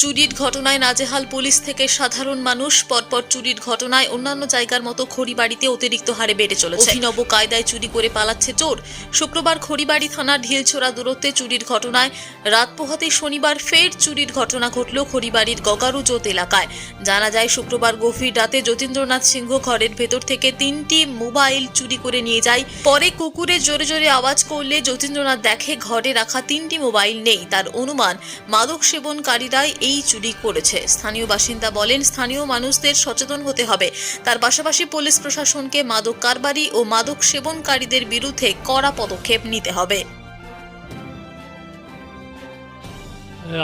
চুরির ঘটনায় নাজেহাল পুলিশ থেকে সাধারণ মানুষ, পরপর চুরির ঘটনায় অন্যান্য জায়গার মতো খড়িবাড়িতে অতিরিক্ত হারে বেড়ে চলেছে। অভিনব কায়দায় চুরি করে পালাচ্ছে চোর। শুক্রবার খড়িবাড়ি থানার ঢিলছোড়া দূরত্বে চুরির ঘটনায় রাত পোহাতে শনিবার ফের চুরির ঘটনা ঘটল খড়িবাড়ির গগারুজোত এলাকায়। জানা যায়, শুক্রবার গভীর রাতে যতীন্দ্রনাথ সিংহ ঘরের ভেতর থেকে তিনটি মোবাইল চুরি করে নিয়ে যায়। পরে কুকুরে জোরে জোরে আওয়াজ করলে যতীন্দ্রনাথ দেখে ঘরে রাখা তিনটি মোবাইল নেই। তার অনুমান, মাদক সেবনকারীরাই এই চুরি করেছে। স্থানীয় বাসিন্দা বলেন, স্থানীয় মানুষদের সচেতন হতে হবে। তার পাশাপাশি পুলিশ প্রশাসনকে মাদক কারবারি ও মাদক সেবনকারীদের বিরুদ্ধে কড়া পদক্ষেপ নিতে হবে।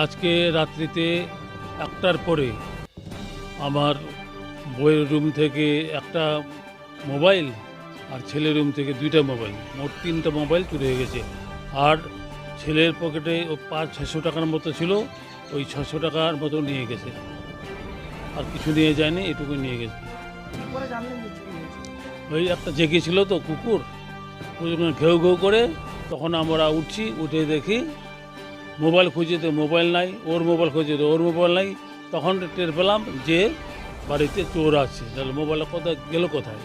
আজকে রাত্রিতে একটার পরে আমার বইয়ের রুম থেকে একটা মোবাইল আর ছেলের রুম থেকে দুইটা মোবাইল, মোট তিনটা মোবাইল চুরি হয়ে গেছে। আর ছেলের পকেটে ও পাঁচ ছশো টাকার মতো ছিল। ওই ছশো টাকার মতো নিয়ে গেছে। আর কিছু নিয়ে যায়নি, এটুকু নিয়ে গেছে। ওই একটা জেগেছিল তো কুকুর ঘেউ ঘেউ করে, তখন আমরা উঠছি, উঠে দেখি মোবাইল খুঁজে তো মোবাইল নাই, ওর মোবাইল খুঁজে তো ওর মোবাইল নাই। তখন টের পেলাম যে বাড়িতে চোর আছে। তাহলে মোবাইলটা কোথায়, গেল কোথায়?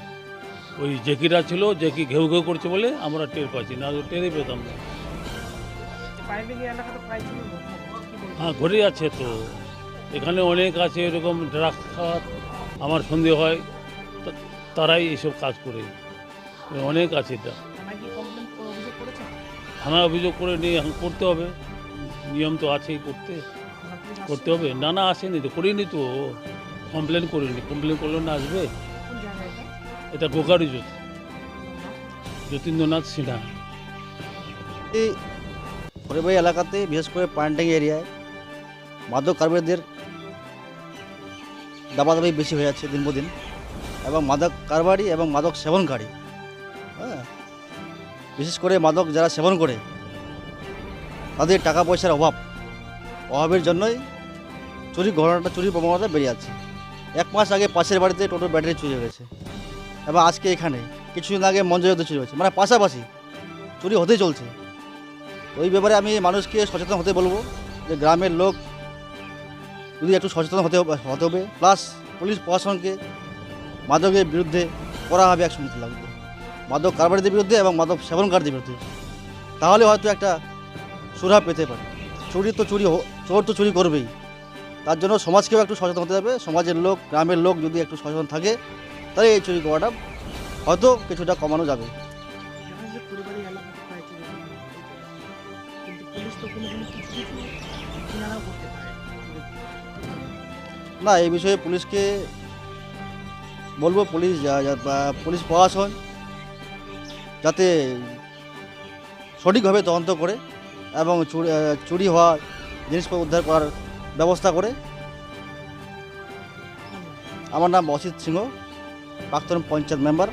ওই জেকিরা ছিল জেকি ঘেউ ঘেউ করছে বলে আমরা টের পাচ্ছি, না তো টেরই পেতাম না। হ্যাঁ ঘুরে আছে তো। এখানে অনেক আছে এরকম ড্রাগস খাওয়ার আমার সন্দেহ হয় তারাই এসব কাজ করে। অনেক আছে এটা। থানা অভিযোগ করে নিয়ে এখন করতে হবে। নিয়ম তো আছেই করতে? করতে হবে। না না আসেনি তো করিনি তো। কমপ্লেন করিনি। কমপ্লেন করলে না আসবে? এটা? এটা গোকারি জ্যোতি যতীন্দ্রনাথ সিনহা। এই হরিবাই এলাকাতে, বিশেষ করে পানটাঙ্গি এরিয়ায় মাদক কারবারিদের দাবাদাবি বেশি হয়ে যাচ্ছে দিন দিন এবং মাদক কারবারি এবং মাদক সেবনকারী হ্যাঁ? বিশেষ করে মাদক যারা সেবন করে, তাদের টাকা পয়সার অভাব, অভাবের জন্যই চুরি ঘটনাটা চুরির প্রবণতা বেড়ে যাচ্ছে। এক মাস আগে পাশের বাড়িতে টোটো ব্যাটারি চুরি হয়েছে এবং আজকে এখানে, কিছুদিন আগে মঞ্জুরিতে চুরি হয়েছে। মানে পাশাপাশি চুরি হতেই চলছে। ওই ব্যাপারে আমি মানুষকে সচেতন হতে বলব যে গ্রামের লোক যদি একটু সচেতন হতে হতে হবে। প্লাস পুলিশ প্রশাসনকে মাদকের বিরুদ্ধে করা হবে অ্যাকশন নিতে লাগবে। মাদক কারবারিদের বিরুদ্ধে এবং মাদক সেবনকারীদের বিরুদ্ধে। তাহলে হয়তো একটা সুরাহা পেতে পারে। চুরি তো চুরি চোর তো চুরি করবেই। তার জন্য সমাজকেও একটু সচেতন হতে হবে। সমাজের লোক, গ্রামের লোক যদি একটু সচেতন থাকে, তাহলে এই চুরি করাটা হয়তো কিছুটা কমানো যাবে। না, এই বিষয়ে পুলিশকে বলব, পুলিশ যা- যা- বা পুলিশ প্রশাসন যাতে সঠিকভাবে তদন্ত করে এবং চুরি হওয়া জিনিসপত্র উদ্ধার করার ব্যবস্থা করে। আমার নাম অসিত সিংহ, প্রাক্তন পঞ্চায়েত মেম্বার।